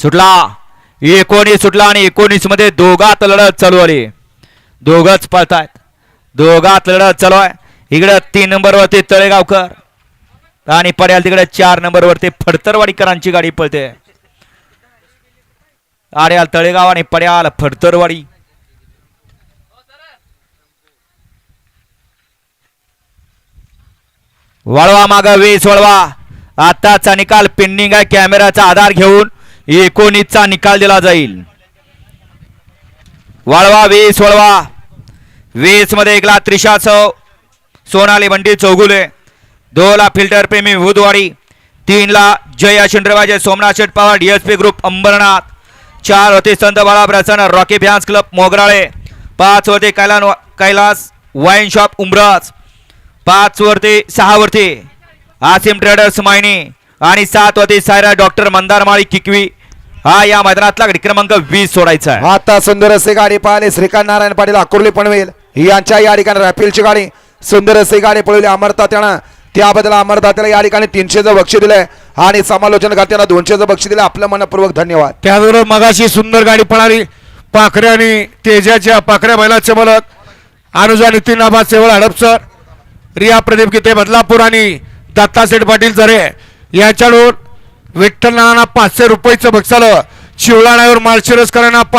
सुटला. एकोणीस सुटला आणि एकोणीसमध्ये दोघात लढत चालू आली. दोघच पळतायत. दोघात लढत चालू आहे. इकडं तीन नंबरवरती तळेगावकर आणि पड्याल तिकडे चार नंबरवरती फडतरवाडीकरांची गाडी पळते. आड्याल तळेगाव आणि पड्याल फडतरवाडी. वळवा माग वीस वळवा. आताचा निकाल पेंडिंग आहे. कॅमेराचा आधार घेऊन एकोणीसचा निकाल दिला जाईल. वळवा वीस वळवा. वीसमध्ये एकला त्रिशा चौ सोनाली बंडी चौगुले. दोला फिल्टर प्रेमी बुधवाडी तीनला जय अशिंद्रवाजे सोमनाथ शेठ पवार डीएसपी ग्रुप अंबरनाथ. चार होते Sant Bala Prasanna Rocky fans club Mograle. पाच होते कैलान कैलास वाईन शॉप उमराज. पाच वरती सहा वरती आसिम ट्रेडर्स मायनी. आणि सात वरती सायरा डॉक्टर मंदार माळी किकवी. हा या मैदानातला गडी क्रमांक वीस सोडायचा आहे. आता सुंदर असे गाडी पाहिले. श्रीकांत नारायण पाटील अकोर्ली पनवेल यांच्या या ठिकाणी रॅपिलची गाडी. सुंदर असे गाडी पळवली अमरता त्यानं. त्याबद्दल अमरता त्याला या ठिकाणी तीनशेचं बक्षीस दिलंय. आणि समालोचन करताना दोनशेचं बक्षीस दिलं आपलं मनपूर्वक धन्यवाद. त्याचबरोबर मगाशी सुंदर गाडी पळाली. पाखऱ्या आणि तेजाच्या पाखऱ्या बैलाचे मालक अनुजा नितीन आबा सेवळ हडपसर रिया प्रदीप गीते बदलापूर आणि दत्तासेठ पाटील जरे. यांच्याकडून विठ्ठल नाना पाचशे रुपयेचं बक्षालं शिवळा ड्रायव्हर माळशिरसकरांना